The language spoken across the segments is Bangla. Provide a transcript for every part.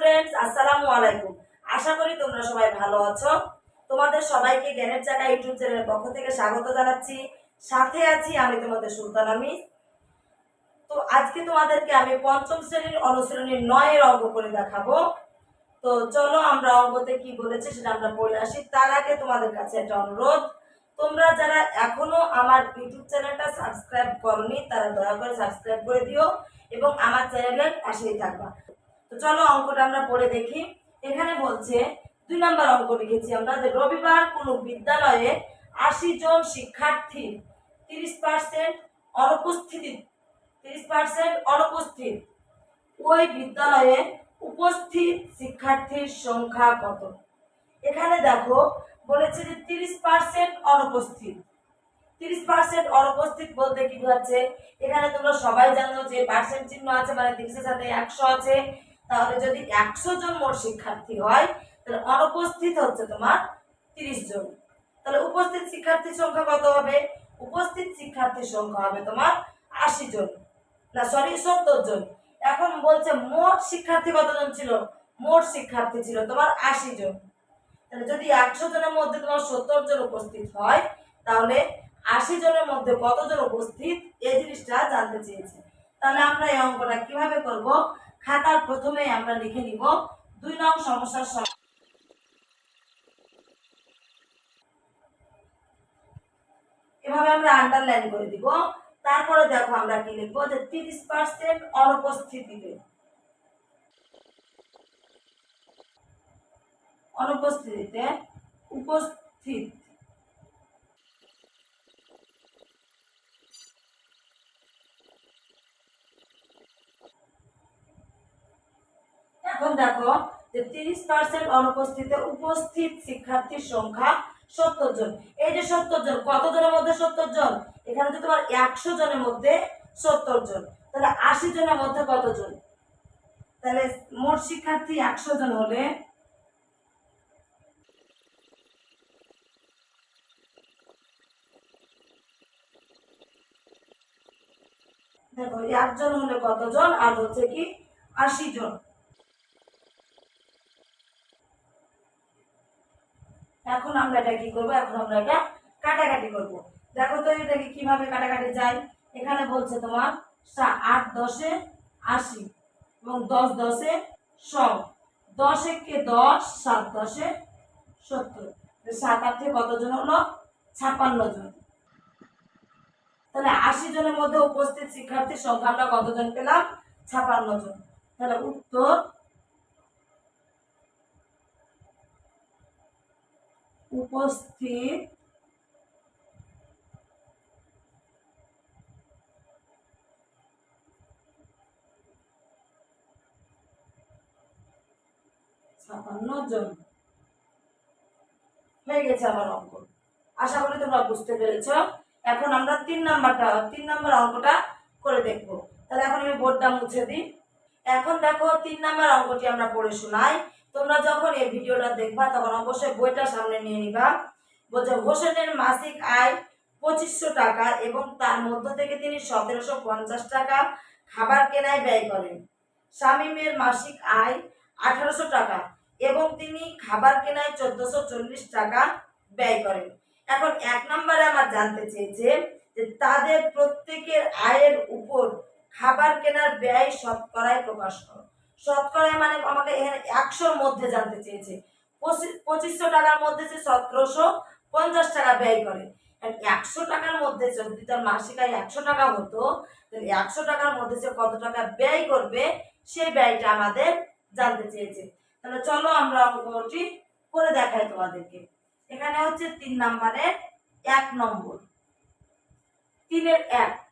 স্টুডেন্টস আসসালামু আলাইকুম। আশা করি তোমরা সবাই ভালো আছো। তোমাদের সবাইকে জ্ঞানের চাকা ইউটিউব চ্যানেলের পক্ষ থেকে স্বাগত জানাচ্ছি। সাথে আছি আমি তোমাদের সুলতান আমি তো আজকে তোমাদেরকে আমি পঞ্চম শ্রেণির অনুশ্রেণীর নয়ের অঙ্ক করে দেখাবো। তো চলো আমরা অঙ্কতে কি বলেছি সেটা আমরা পড়ে আসি। তার আগে তোমাদের কাছে একটা অনুরোধ। তোমরা যারা এখনও আমার ইউটিউব চ্যানেলটা সাবস্ক্রাইব করনি, তারা দয়া করে সাবস্ক্রাইব করে দিও এবং আমার চ্যানেলের পাশেই থাকবা। চলো অঙ্কটা আমরা পড়ে দেখি। এখানে বলছে, দুই নম্বর অঙ্ক লিখেছি আমরা যে রবিবার কোনো বিদ্যালয়ে আশি জন শিক্ষার্থী তিরিশ পার্সেন্ট অনুপস্থিতি, তিরিশ পার্সেন্ট অনুপস্থিত। ওই বিদ্যালয়ে উপস্থিত শিক্ষার্থীর সংখ্যা কত? এখানে দেখো, বলেছে যে তিরিশ পার্সেন্ট অনুপস্থিত। তিরিশ পার্সেন্ট অনুপস্থিত বলতে কি বোঝাচ্ছে? এখানে তোমরা সবাই জানো যে পার্সেন্ট চিহ্ন আছে মানে তিরিশের সাথে একশো আছে। তাহলে যদি একশো জন মোট শিক্ষার্থী হয়, তাহলে অনুপস্থিত হচ্ছে তোমার তিরিশ জন। তাহলে উপস্থিত শিক্ষার্থীর সংখ্যা কত হবে? উপস্থিত শিক্ষার্থীর সংখ্যা হবে তোমার আশি জন। না সরি সত্তর জন। এখন বলছে মোট শিক্ষার্থী কতজন ছিল? মোট শিক্ষার্থী ছিল তোমার আশি জন। তাহলে যদি একশো জনের মধ্যে তোমার সত্তর জন উপস্থিত হয়, তাহলে আশি জনের মধ্যে কতজন উপস্থিত? এই জিনিসটা জানতে চেয়েছে। তাহলে আমরা এই অঙ্কটা কীভাবে করব? খাতার প্রথমে আমরা লিখে নিব দুই নং সমস্যার সম- এভাবে আমরা আন্ডারলাইন করে দিব। তারপরে দেখো আমরা কি লিখব যে তিরিশ পার্সেন্ট অনুপস্থিতিতে। অনুপস্থিতিতে উপস্থিত এখন দেখো যে তিরিশ পার্সেন্ট অনুপস্থিতিতে উপস্থিত শিক্ষার্থীর সংখ্যা সত্তর জন। এই যে সত্তর জন কত জনের মধ্যে সত্তর জন? এখানে তো তোমার একশো জনের মধ্যে সত্তর জন। তাহলে আশি জনের মধ্যে কতজন? তাহলে মোট শিক্ষার্থী একশো জন হলে দেখো একজন হলে কতজন? আর হচ্ছে কি আশি জন। এখন আমরা এটা কি করব? এখন আমরা এটা কাটাকাটি করব। দেখো তো এটাকে কীভাবে কাটাকাটি যায়? এখানে বলছে তোমার আট দশে আশি এবং দশ দশে শ দশ একে দশ, সাত দশে সত্তর। সাত আটে কতজন হলো? ছাপ্পান্ন জন। তাহলে আশি জনের মধ্যে উপস্থিত শিক্ষার্থীর সংখ্যা আমরা কতজন পেলাম? ছাপান্ন জন। তাহলে উত্তর উপস্থিত ছাপান্ন জন। হয়ে গেছে আমার অঙ্ক। আশা করি তোমরা বুঝতে পেরেছ। এখন আমরা তিন নাম্বারটা, তিন নাম্বার অঙ্কটা করে দেখব। তাহলে এখন আমি বোর্ডটা মুছে দিই। এখন দেখো তিন নাম্বার অঙ্কটি আমরা পড়ে শোনাই। তোমরা যখন এই ভিডিওটা দেখবা, তখন অবশ্যই বইটা সামনে নিয়ে নিবা। বলছে, হোসেনের মাসিক আয় পঁচিশশো টাকা এবং তার মধ্য থেকে তিনি সতেরোশো পঞ্চাশ টাকা খাবার কেনায় ব্যয় করেন। শামীমের মাসিক আয় আঠারোশো টাকা এবং তিনি খাবার কেনায় চোদ্দশো চল্লিশ টাকা ব্যয় করেন। এখন এক নম্বরে আমার জানতে চেয়েছে যে তাদের প্রত্যেকের আয়ের উপর খাবার কেনার ব্যয় শতকরায় প্রকাশ করো। শতকরায় মানে আমাকে এখানে একশোর মধ্যে জানতে চেয়েছে। পঁচিশ- পঁচিশশো টাকার মধ্যে সে সতেরোশো পঞ্চাশ টাকা ব্যয় করে। একশো টাকার মধ্যে যদি তার মাসিক আয় একশো টাকা হতো, তাহলে একশো টাকার মধ্যে সে কত টাকা ব্যয় করবে, সেই ব্যয়টা আমাদের জানতে চেয়েছে। তাহলে চলো আমরা অঙ্কটি করে দেখাই তোমাদেরকে। এখানে হচ্ছে তিন নাম্বারের এক নম্বর। তিনের এক।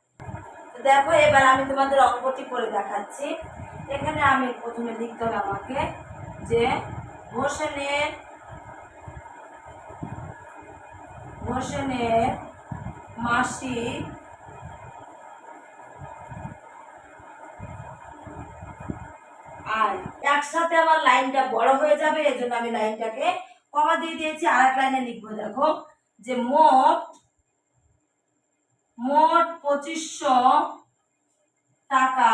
দেখো, এবার আমি তোমাদের অঙ্কটি করে দেখাচ্ছি। এখানে আমি প্রথমে লিখতে হবে আমাকে যে হোসেনের হোসেনের মাসিক আয় একসাথে আমার লাইনটা বড় হয়ে যাবে এই জন্য আমি লাইনটাকে কমা দিয়ে দিয়েছি আর এক লাইনে লিখব, দেখো, যে মোট মোট পঁচিশশো টাকা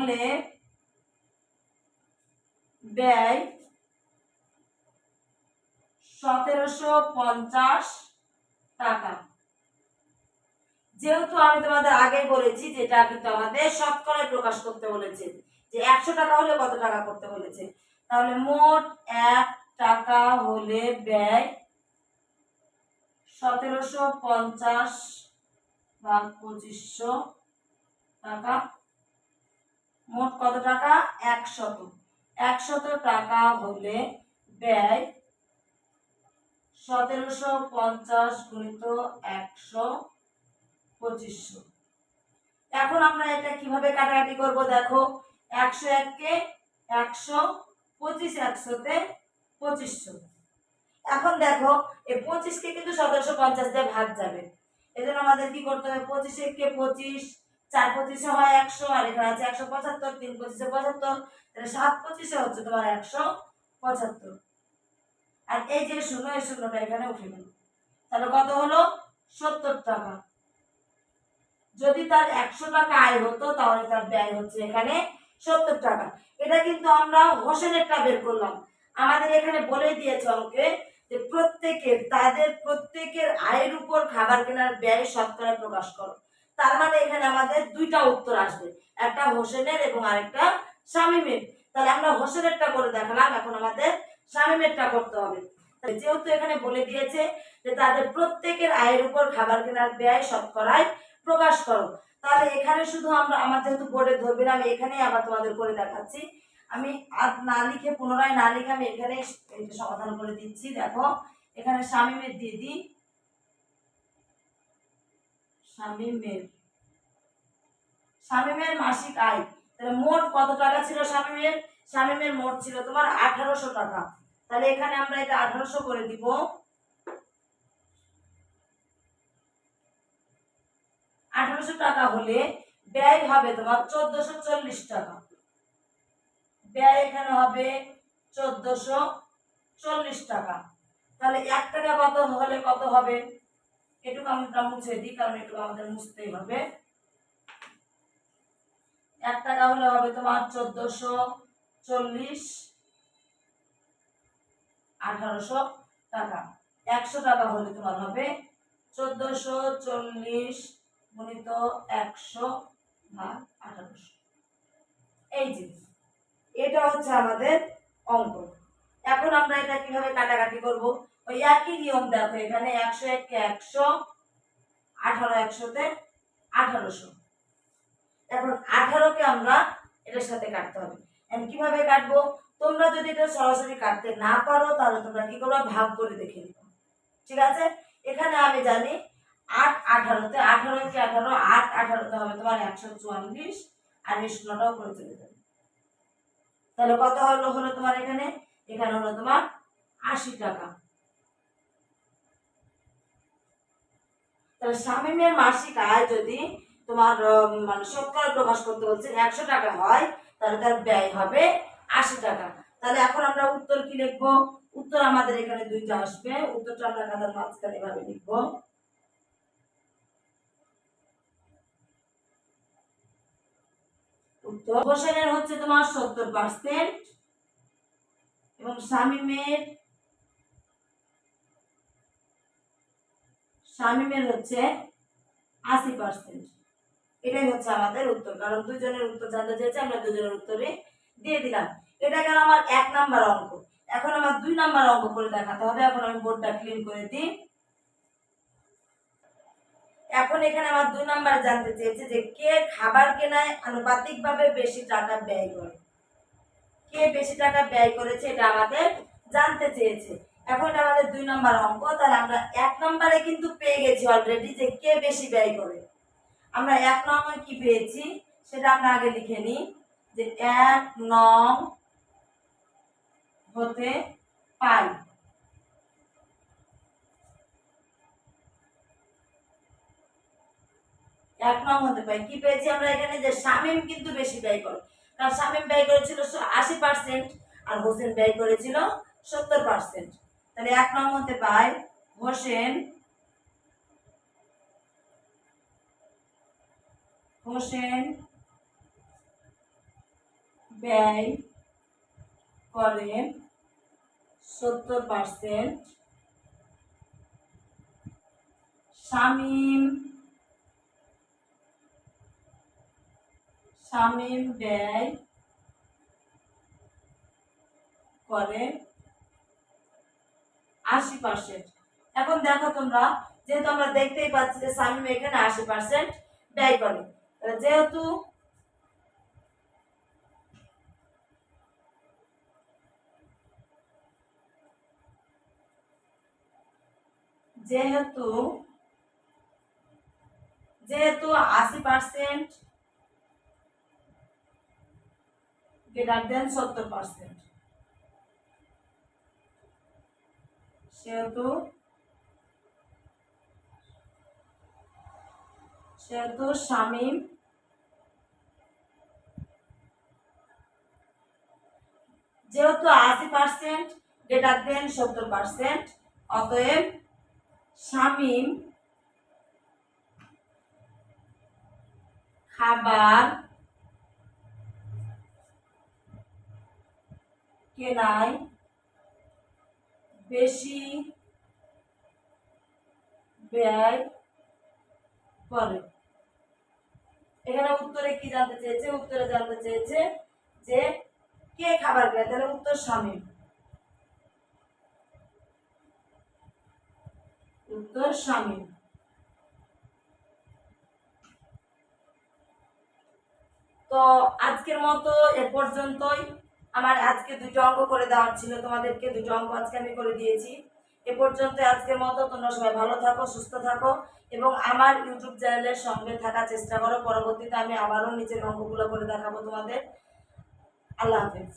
হলে ব্যয় সতেরোশো পঞ্চাশ টাকা। যেহেতু আমি তোমাদের আগে বলেছি, যেটা কিন্তু আমাদের শতকরায় প্রকাশ করতে বলেছে, যে একশো টাকা হলে কত টাকা করতে বলেছে? তাহলে মোট এক টাকা হলে ব্যয় সতেরোশো পঞ্চাশ বা পঁচিশশো টাকা। মোট কত টাকা? একশত। একশত টাকা হলে ব্যয় সতেরোশো পঞ্চাশ গুণিত একশো পঁচিশশো। এখন আমরা এটা কীভাবে কাটাকাটি করব দেখো? একশো এককে একশো পঁচিশ, একশোতে পঁচিশশো। এখন দেখো, এই পঁচিশকে কিন্তু সতেরোশো পঞ্চাশ দিয়ে ভাগ যাবে। এজন্য আমাদের কি করতে হবে? পঁচিশ কে পঁচিশ চার পঁচিশে হয় একশো, আর এখানে আছে একশো পঁচাত্তর, তিন পঁচিশে পঁচাত্তর, তাহলে সাত পঁচিশে হচ্ছে তোমার একশো পঁচাত্তর। আর এই যে শূন্য, এই শূন্যটা এখানে উঠে গেল তাহলে কত হলো? সত্তর টাকা। যদি তার একশো টাকা আয় হতো, তাহলে তার ব্যয় হচ্ছে এখানে সত্তর টাকা। এটা কিন্তু আমরা হোসেনেরটা বের করলাম। আমাদের এখানে বলে দিয়েছে অঙ্কে যে প্রত্যেকের, তাদের প্রত্যেকের আয়ের উপর খাবার কেনার ব্যয় শতকরা প্রকাশ করো। তার মানে এখানে আমাদের দুইটা উত্তর আসবে। একটা হোসেনের এবং আরেকটা শামিমের। তাহলে আমরা হোসেনেরটা করে দেখালাম, এখন আমাদের শামিমেরটা করতে হবে। যেহেতু এখানে বলে দিয়েছে যে তাদের প্রত্যেকের আয়ের উপর খাবার কেনার ব্যয় শতকরায় প্রকাশ করো। তাহলে এখানে শুধু আমরা, আমার যেহেতু বোর্ডে ধরবে না, আমি এখানেই আবার তোমাদের করে দেখাচ্ছি। আমি আর না লিখে, পুনরায় না লিখে আমি এখানে সমাধান করে দিচ্ছি। দেখো, এখানে শামিমের দিয়ে দিই শামিমের। শামিমের মাসিক আয়। তাহলে মোট কত টাকা ছিল শামিমের? শামিমের মোট ছিল তোমার আঠারোশো টাকা। তাহলে এখানে আমরা এটা আঠারোশো করে দিব। আঠারোশো টাকা হলে ব্যয় হবে তোমার চোদ্দশো চল্লিশ টাকা। ব্যয় এখানে হবে চোদ্দশো চল্লিশ টাকা। তাহলে এক টাকা কত হলে কত হবে? এটুকু আমরা মুছে দিই, কারণ এটুকু আমাদের মুছতেই হবে। এক টাকা হলে হবে তোমার চোদ্দশো চল্লিশ, আঠারোশো টাকা। একশো টাকা হলে তোমার হবে চোদ্দশো চল্লিশ গুণিত একশো ভাগ আঠারোশো। এই যে, এটা হচ্ছে আমাদের অঙ্ক। এখন আমরা এটা কীভাবে কাটাকাটি করব? ওই একই নিয়ম দেখো, এখানে একশো এককে একশো, আঠারো একশোতে আঠারোশো। এখন আঠারোকে আমরা এটার সাথে কাটতে হবে। এখন কীভাবে কাটবো? তোমরা যদি এটা সরাসরি কাটতে না পারো, তাহলে তোমরা কি করবে? ভাগ করে দেখে নিবে। ঠিক আছে? এখানে আমি জানি আট আঠারোতে আঠারো কি আঠারো, আট আঠারোতে হবে তোমার একশো চুয়াল্লিশ, আর এই শূন্যটাও করে চলে যাবে। তাহলে কত হলো হলো তোমার এখানে? এখানে হলো তোমার আশি টাকা। তাহলে শামিমের মাসিক আয় যদি তোমার মানে শতকরা প্রকাশ করতে বলছে একশো টাকা হয়, তাহলে তার ব্যয় হবে আশি টাকা। তাহলে এখন আমরা উত্তর কি লিখব? উত্তর আমাদের এখানে দুইটা আসবে। উত্তরটা আমরা খাতার মাঝখানে ভাবে লিখব। উত্তর। হচ্ছে তোমার সত্তর পার্সেন্ট এবং শামিমের শামিমের হচ্ছে আশি পার্সেন্ট এটাই হচ্ছে আমাদের উত্তর, কারণ দুজনের উত্তর জানতে চেয়েছে, আমরা দুজনের উত্তরে দিয়ে দিলাম। এটা গেল আমার এক নাম্বার অঙ্ক। এখন আমার দুই নাম্বার অঙ্ক করে দেখাতে হবে। এখন আমি বোর্ডটা ক্লিন করে দিই। এখন এখানে আমার দুই নাম্বার জানতে চেয়েছে যে কে খাবার কেনায় আনুপাতিকভাবে বেশি টাকা ব্যয় করে। কে বেশি টাকা ব্যয় করেছে এটা আমাদের জানতে চেয়েছে। এখন আমাদের দুই নম্বর অঙ্ক, তাহলে আমরা এক নম্বরে কিন্তু পেয়ে গেছি অলরেডি যে কে বেশি ব্যয় করে। আমরা এক নম্বর কি পেয়েছি? সেটা আমরা আগে লিখে নিই, যে এক নং হতে পাই। এক নং হতে পাই। কি পেয়েছি আমরা এখানে? যে শামিম কিন্তু বেশি ব্যয় করে। কারণ শামিম ব্যয় করেছিল আশি পার্সেন্ট আর হোসেন ব্যয় করেছিল সত্তর পার্সেন্ট তাহলে এক নং হতে পাই হোসেন হোসেন ব্যয় করেন সত্তর পার্সেন্ট শামীম শামীম ব্যয় করে আশি পার্সেন্ট এখন দেখো তোমরা, যেহেতু আমরা দেখতেই পাচ্ছি যে শামীম এখানে আশি পার্সেন্ট ব্যয় করে। যেহেতু যেহেতু যেহেতু আশি পার্সেন্ট গ্রেটার দেন সত্তর পার্সেন্ট সেহেতু সেহেতু শামীম। যেহেতু আশি পার্সেন্ট গ্রেটার দেন সত্তর পার্সেন্ট অতএব শামীম খাবার কেনায় বেশি ব্যয় করে। এখানে উত্তরে কি জানতে চেয়েছে? উত্তরে জানতে চেয়েছে যে কে খাবার খায়? তাহলে উত্তর স্বামী। উত্তর স্বামী। তো আজকের মতো এ পর্যন্তই। আমার আজকে দুটো অঙ্ক করে দেওয়ার ছিল, তোমাদেরকে দুটো অঙ্ক আজকে আমি করে দিয়েছি। এ পর্যন্ত আজকের মতো, তোমরা সবাই ভালো থাকো, সুস্থ থাকো, এবং আমার ইউটিউব চ্যানেলের সঙ্গে থাকার চেষ্টা করো। পরবর্তীতে আমি আবারও নিজের অঙ্কগুলো করে দেখাবো তোমাদের। আল্লাহ হাফেজ।